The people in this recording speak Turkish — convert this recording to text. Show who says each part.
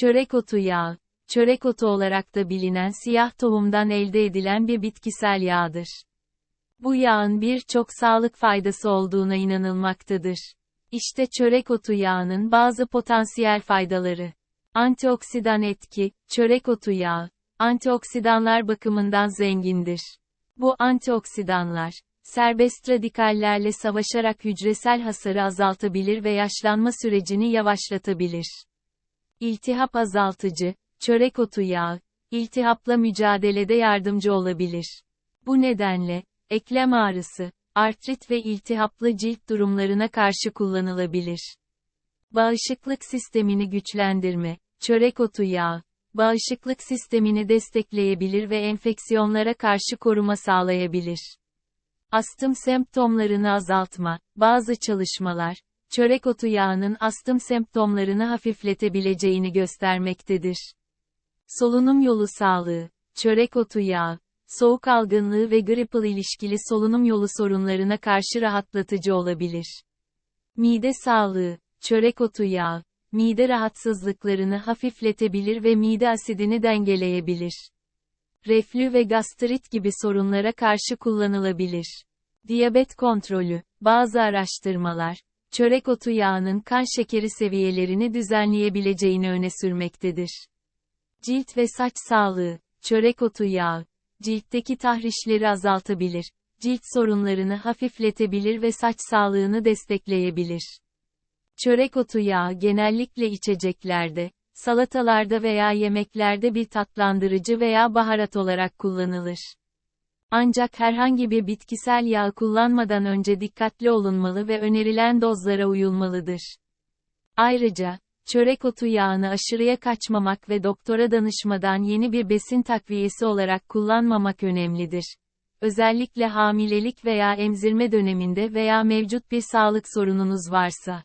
Speaker 1: Çörek otu yağı. Çörek otu olarak da bilinen siyah tohumdan elde edilen bir bitkisel yağdır. Bu yağın birçok sağlık faydası olduğuna inanılmaktadır. İşte çörek otu yağının bazı potansiyel faydaları. Antioksidan etki, çörek otu yağı, antioksidanlar bakımından zengindir. Bu antioksidanlar, serbest radikallerle savaşarak hücresel hasarı azaltabilir ve yaşlanma sürecini yavaşlatabilir. İltihap azaltıcı, çörek otu yağı, iltihapla mücadelede yardımcı olabilir. Bu nedenle, eklem ağrısı, artrit ve iltihaplı cilt durumlarına karşı kullanılabilir. Bağışıklık sistemini güçlendirme, çörek otu yağı, bağışıklık sistemini destekleyebilir ve enfeksiyonlara karşı koruma sağlayabilir. Astım semptomlarını azaltma, bazı çalışmalar, çörek otu yağının astım semptomlarını hafifletebileceğini göstermektedir. Solunum yolu sağlığı, çörek otu yağı, soğuk algınlığı ve gripple ilişkili solunum yolu sorunlarına karşı rahatlatıcı olabilir. Mide sağlığı, çörek otu yağı, mide rahatsızlıklarını hafifletebilir ve mide asidini dengeleyebilir. Reflü ve gastrit gibi sorunlara karşı kullanılabilir. Diyabet kontrolü, bazı araştırmalar, çörek otu yağının kan şekeri seviyelerini düzenleyebileceğini öne sürmektedir. Cilt ve saç sağlığı, çörek otu yağı, ciltteki tahrişleri azaltabilir, cilt sorunlarını hafifletebilir ve saç sağlığını destekleyebilir. Çörek otu yağı genellikle içeceklerde, salatalarda veya yemeklerde bir tatlandırıcı veya baharat olarak kullanılır. Ancak herhangi bir bitkisel yağ kullanmadan önce dikkatli olunmalı ve önerilen dozlara uyulmalıdır. Ayrıca, çörek otu yağını aşırıya kaçmamak ve doktora danışmadan yeni bir besin takviyesi olarak kullanmamak önemlidir. Özellikle hamilelik veya emzirme döneminde veya mevcut bir sağlık sorununuz varsa.